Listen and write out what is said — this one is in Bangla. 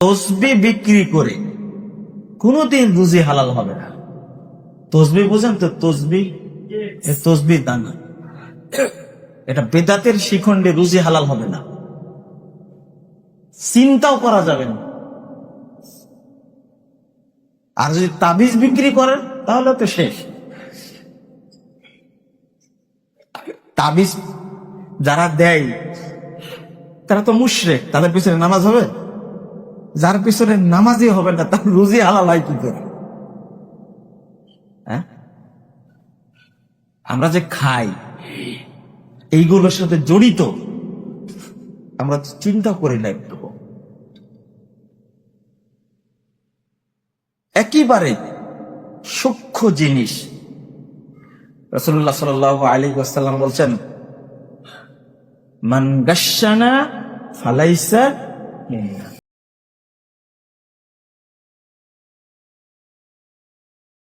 তসবি বিক্রি করে, কোনোদিন রুজি হালাল হবে না। তসবি বুঝেন তো, তসবি তসবি দানা। এটা বেদাতের শিখণ্ডে রুজি হালাল হবে না। চিন্তাও করা যাবে না। আর যদি তাবিজ বিক্রি করেন, তাহলে তো শেষ। তাবিজ যারা দেয়, তারা তো মুশরেক, তাদের পিছনে নামাজ হবে? যার পিছনে নামাজই হবে না, তার রুজি হালাল হয় কি করে হ্যাঁ? আমরা যে খাই, এইগুলোর সাথে জড়িত, আমরা চিন্তা করি না একটু একেবারে সূক্ষ্ম জিনিস রসুল্লাহ সাল আলী ওয়াসাল্লাম বলছেন, মান গাসানা ফালাইসা।